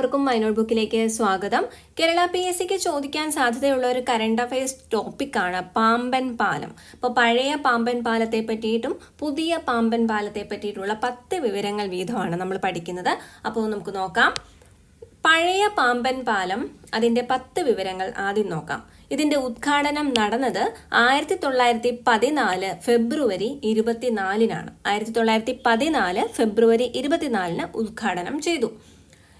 എല്ലാവർക്കും മൈനോട്ട് ബുക്കിലേക്ക് സ്വാഗതം. Kerala P S സിക്ക് ചോദിക്കാൻ സാധ്യതയുള്ള ഒരു കറണ്ട് അഫയേഴ്സ് ടോപ്പിക്കാണ് പാമ്പൻ പാലം. അപ്പോൾ പഴയ പാമ്പൻ പാലത്തെ പറ്റിയിട്ടും പുതിയ പാമ്പൻ പാലത്തെ പറ്റിയിട്ടുള്ള പത്ത് വിവരങ്ങൾ വീതമാണ് നമ്മൾ പഠിക്കുന്നത്. അപ്പോൾ നമുക്ക് നോക്കാം. പഴയ പാമ്പൻ പാലം അതിന്റെ പത്ത് വിവരങ്ങൾ ആദ്യം നോക്കാം. ഇതിന്റെ ഉദ്ഘാടനം നടന്നത് ആയിരത്തി തൊള്ളായിരത്തി പതിനാല് ഫെബ്രുവരി ഇരുപത്തിനാലിനാണ്. ആയിരത്തി തൊള്ളായിരത്തി പതിനാല് ഫെബ്രുവരി ഇരുപത്തിനാലിന് ഉദ്ഘാടനം ചെയ്തു.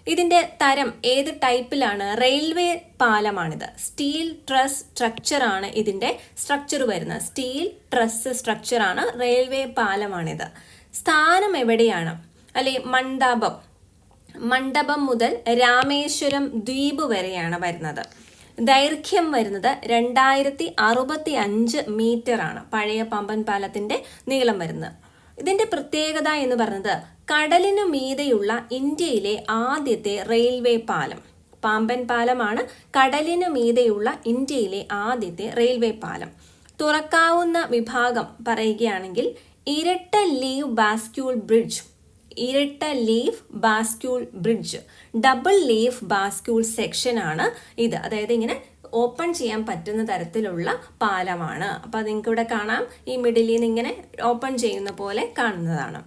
ഇതിന്റെ തരം ഏത് ടൈപ്പിലാണ്? റെയിൽവേ പാലമാണിത്. സ്റ്റീൽ ട്രസ് സ്ട്രക്ചർ ആണ് ഇതിന്റെ സ്ട്രക്ചർ വരുന്നത്. സ്റ്റീൽ ട്രസ് സ്ട്രക്ചർ ആണ് റെയിൽവേ പാലമാണിത്. സ്ഥാനം എവിടെയാണ്? അല്ലെ മണ്ഡപം. മണ്ഡപം മുതൽ രാമേശ്വരം ദ്വീപ് വരെയാണ് വരുന്നത്. ദൈർഘ്യം വരുന്നത് രണ്ടായിരത്തി അറുപത്തി അഞ്ച് മീറ്റർ ആണ് പഴയ പമ്പൻ പാലത്തിന്റെ നീളം വരുന്നത്. ഇതിന്റെ പ്രത്യേകത എന്ന് പറയുന്നത് കടലിനു മീതെയുള്ള ഇന്ത്യയിലെ ആദ്യത്തെ റെയിൽവേ പാലം. പാമ്പൻ പാലമാണ് കടലിനു മീതെയുള്ള ഇന്ത്യയിലെ ആദ്യത്തെ റെയിൽവേ പാലം. തുറക്കാവുന്ന വിഭാഗം പറയുകയാണെങ്കിൽ ഇരട്ട ലീവ് ബാസ്ക്യൂൾ ബ്രിഡ്ജ്. ഇരട്ട leaf bascule bridge. Double leaf bascule section ആണ് ഇത്. അതായത് ഇങ്ങനെ ഓപ്പൺ ചെയ്യാൻ പറ്റുന്ന തരത്തിലുള്ള പാലമാണ്. അപ്പോൾ നിങ്ങൾക്ക് ഇവിടെ കാണാം. ഈ മിഡിലിൽ നിന്ന് ഇങ്ങനെ ഓപ്പൺ ചെയ്യുന്ന പോലെ കാണുന്നതാണ്.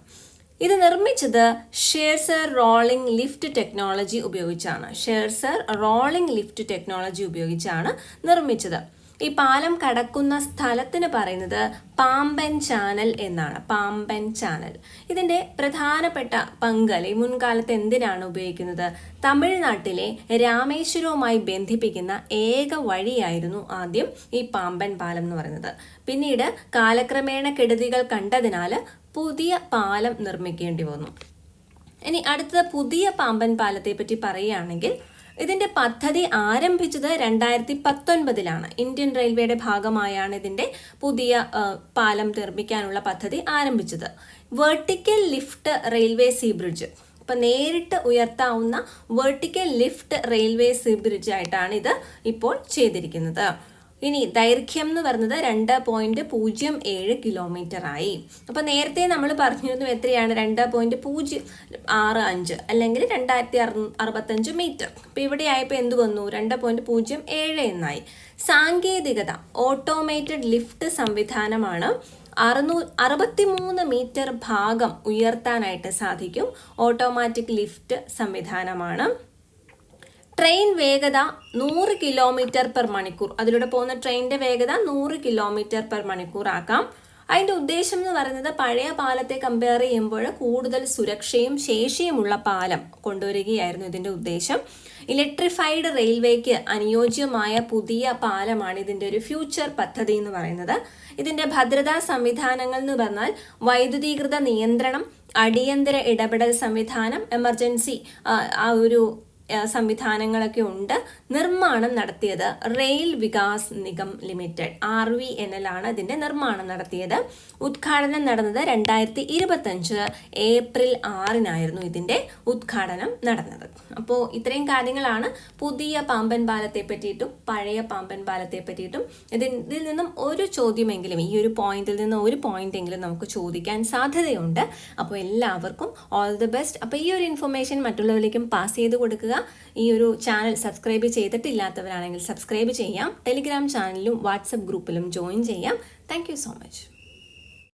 ഇത് നിർമ്മിച്ചത് ഷെയർസർ റോളിംഗ് ലിഫ്റ്റ് ടെക്നോളജി ഉപയോഗിച്ചാണ്. ഷെയർസർ റോളിംഗ് ലിഫ്റ്റ് ടെക്നോളജി ഉപയോഗിച്ചാണ് നിർമ്മിച്ചത്. ഈ പാലം കടക്കുന്ന സ്ഥലത്തിന് പറയുന്നത് പാമ്പൻ ചാനൽ എന്നാണ്. പാമ്പൻ ചാനൽ. ഇതിന്റെ പ്രധാനപ്പെട്ട പങ്ക് അല്ലെ മുൻകാലത്ത് എന്തിനാണ് ഉപയോഗിക്കുന്നത്? തമിഴ്നാട്ടിലെ രാമേശ്വരവുമായി ബന്ധിപ്പിക്കുന്ന ഏക വഴിയായിരുന്നു ആദ്യം ഈ പാമ്പൻ പാലം എന്ന് പറയുന്നത്. പിന്നീട് കാലക്രമേണ കെടുതികൾ കണ്ടതിനാൽ പുതിയ പാലം നിർമ്മിക്കേണ്ടി വന്നു. ഇനി അടുത്തത് പുതിയ പാമ്പൻ പാലത്തെ പറ്റി പറയുകയാണെങ്കിൽ ഇതിന്റെ പദ്ധതി ആരംഭിച്ചത് രണ്ടായിരത്തി പത്തൊൻപതിലാണ് ഇന്ത്യൻ റെയിൽവേയുടെ ഭാഗമായാണ് ഇതിന്റെ പുതിയ പാലം നിർമ്മിക്കാനുള്ള പദ്ധതി ആരംഭിച്ചത്. Vertical lift railway sea bridge. ഇപ്പൊ നേരിട്ട് ഉയർത്താവുന്ന vertical lift railway sea bridge ആയിട്ടാണ് ഇത് ഇപ്പോൾ ചെയ്തിരിക്കുന്നത്. ഇനി ദൈർഘ്യം എന്ന് പറഞ്ഞത് രണ്ട് പോയിന്റ് പൂജ്യം ഏഴ് കിലോമീറ്റർ ആയി. അപ്പൊ നേരത്തെ നമ്മൾ പറഞ്ഞിരുന്നു എത്രയാണ്? രണ്ട് പോയിന്റ് പൂജ്യം ആറ് അഞ്ച് അല്ലെങ്കിൽ രണ്ടായിരത്തി അറുപത്തഞ്ച് മീറ്റർ അപ്പൊ ഇവിടെ ആയപ്പോൾ എന്ത് വന്നു? രണ്ട് പോയിന്റ് പൂജ്യം ഏഴ് എന്നായി. സാങ്കേതികത ഓട്ടോമേറ്റഡ് ലിഫ്റ്റ് സംവിധാനമാണ് അറുന്നൂ അറുപത്തിമൂന്ന് മീറ്റർ ഭാഗം ഉയർത്താനായിട്ട് സാധിക്കും. ഓട്ടോമാറ്റിക് ലിഫ്റ്റ് സംവിധാനമാണ്. ട്രെയിൻ വേഗത നൂറ് കിലോമീറ്റർ പെർ മണിക്കൂർ. അതിലൂടെ പോകുന്ന ട്രെയിനിന്റെ വേഗത നൂറ് കിലോമീറ്റർ പെർ മണിക്കൂർ ആക്കാം. അതിന്റെ ഉദ്ദേശം എന്ന് പറയുന്നത് പഴയ പാലത്തെ കമ്പയർ ചെയ്യുമ്പോൾ കൂടുതൽ സുരക്ഷയും ശേഷിയുമുള്ള പാലം കൊണ്ടുവരികയായിരുന്നു ഇതിന്റെ ഉദ്ദേശം. ഇലക്ട്രിഫൈഡ് റെയിൽവേക്ക് അനുയോജ്യമായ പുതിയ പാലമാണ് ഇതിന്റെ ഒരു ഫ്യൂച്ചർ പദ്ധതി എന്ന് പറയുന്നത്. ഇതിന്റെ ഭദ്രതാ സംവിധാനങ്ങൾ എന്ന് പറഞ്ഞാൽ വൈദ്യുതീകൃത നിയന്ത്രണം അടിയന്തര ഇടപെടൽ സംവിധാനം എമർജൻസി ആ ഒരു സംവിധാനങ്ങളൊക്കെ ഉണ്ട്. നിർമ്മാണം നടത്തിയത് Rail Vikas Nigam Limited R V N L ആണ് ഇതിന്റെ നിർമ്മാണം നടത്തിയത്. ഉദ്ഘാടനം നടന്നത് രണ്ടായിരത്തി ഇരുപത്തഞ്ച് ഏപ്രിൽ ആറിനായിരുന്നു ഇതിന്റെ ഉദ്ഘാടനം നടന്നത്. അപ്പോൾ ഇത്രയും കാര്യങ്ങളാണ് പുതിയ പാമ്പൻ പാലത്തെ പറ്റിയിട്ടും പഴയ പാമ്പൻ പാലത്തെ പറ്റിയിട്ടും ഇതിൽ നിന്നും ഒരു ചോദ്യമെങ്കിലും ഈ ഒരു പോയിന്റിൽ നിന്ന് ഒരു പോയിന്റ് എങ്കിലും നമുക്ക് ചോദിക്കാൻ സാധ്യതയുണ്ട്. അപ്പോൾ എല്ലാവർക്കും ഓൾ ദി ബെസ്റ്റ് അപ്പോൾ ഈ ഒരു ഇൻഫർമേഷൻ മറ്റുള്ളവരിലേക്കും പാസ് ചെയ്ത് കൊടുക്കുക. ഈ ഒരു ചാനൽ സബ്സ്ക്രൈബ് ചെയ്തിട്ടില്ലാത്തവരാണെങ്കിൽ സബ്സ്ക്രൈബ് ചെയ്യാം. ടെലിഗ്രാം ചാനലിലും വാട്സപ്പ് ഗ്രൂപ്പിലും ജോയിൻ ചെയ്യാം. Thank so much.